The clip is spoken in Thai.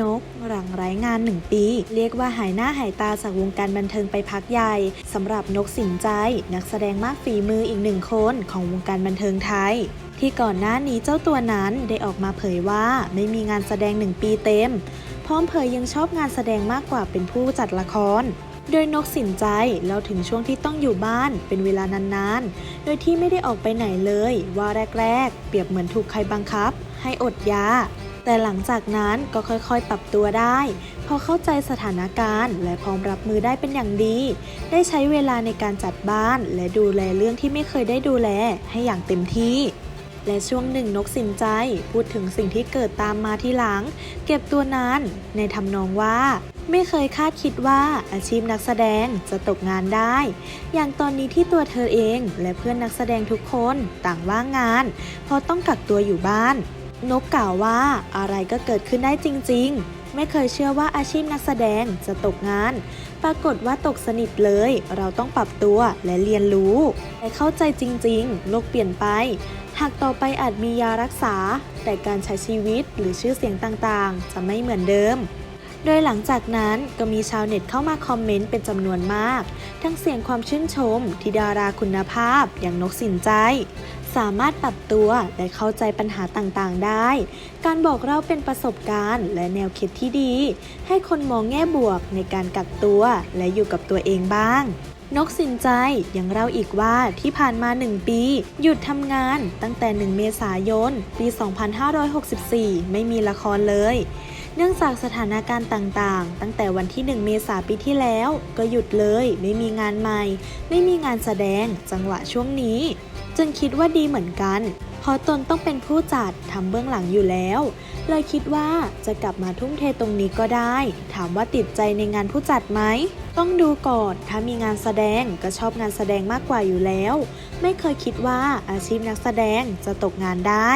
นก หลังไร้งานหนึ่งปี เรียกว่าหายหน้าหายตาจากวงการบันเทิงไปพักใหญ่สำหรับนกสินใจ นักแสดงมากฝีมืออีกหนึ่งคนของวงการบันเทิงไทยที่ก่อนหน้านี้เจ้าตัวนั้นได้ออกมาเผยว่าไม่มีงานแสดงหนึ่งปีเต็ม พร้อมเผยยังชอบงานแสดงมากกว่าเป็นผู้จัดละคร โดยนกสินใจเล่าถึงช่วงที่ต้องอยู่บ้านเป็นเวลานานๆ โดยที่ไม่ได้ออกไปไหนเลย ว่าแรกๆ เปรียบเหมือนถูกใครบังคับ ให้อดยา แต่หลังจากนั้นก็ค่อยๆ ปรับตัวได้ พอเข้าใจสถานการณ์ และพร้อมรับมือได้เป็นอย่างดี ได้ใช้เวลาในการจัดบ้าน และดูแลเรื่องที่ไม่เคยได้ดูแลให้อย่างเต็มที่และช่วงหนึ่งนกสินใจ พูดถึงสิ่งที่เกิดตามมาที่หลัง เก็บตัวนานในทำนองว่า ไม่เคยคาดคิดว่าอาชีพนักแสดงจะตกงานได้ อย่างตอนนี้ที่ตัวเธอเองและเพื่อนนักแสดงทุกคนต่างว่างงาน เพราะต้องกักตัวอยู่บ้าน นกกล่าวว่าอะไรก็เกิดขึ้นได้จริง ๆ ไม่เคยเชื่อว่าอาชีพนักแสดงจะตกงาน ปรากฏว่าตกสนิทเลย เราต้องปรับตัวและเรียนรู้และเข้าใจจริง ๆ โลกเปลี่ยนไป หากต่อไปอาจมียารักษา แต่การใช้ชีวิตหรือชื่อเสียงต่างๆ จะไม่เหมือนเดิมโดยหลังจากนั้นก็มีชาวเน็ตเข้ามาคอมเมนต์เป็นจำนวนมาก ทั้งเสียงความชื่นชมที่ดาราคุณภาพอย่างนกสินใจสามารถปรับตัวและเข้าใจปัญหาต่างๆได้ การบอกเล่าเป็นประสบการณ์และแนวคิดที่ดี ให้คนมองแง่บวกในการกักตัวและอยู่กับตัวเองบ้างนกสินใจยังเล่าอีกว่าที่ผ่านมา 1 ปี หยุดทำงานตั้งแต่ 1 เมษายน ปี 2564 ไม่มีละครเลย เนื่องจากสถานการณ์ต่างๆ ตั้งแต่วันที่ 1 เมษายนปีที่แล้ว ก็หยุดเลย ไม่มีงานใหม่ ไม่มีงานแสดงจังหวะช่วงนี้ จึงคิดว่าดีเหมือนกัน เพราะตนต้องเป็นผู้จัดทำเบื้องหลังอยู่แล้ว เลยคิดว่าจะกลับมาทุ่มเทตรงนี้ก็ได้ ถามว่าติดใจในงานผู้จัดไหม ต้องดูก่อนถ้ามีงานแสดงก็ชอบงานแสดงมากกว่าอยู่แล้ว ไม่เคยคิดว่าอาชีพนักแสดงจะตกงานได้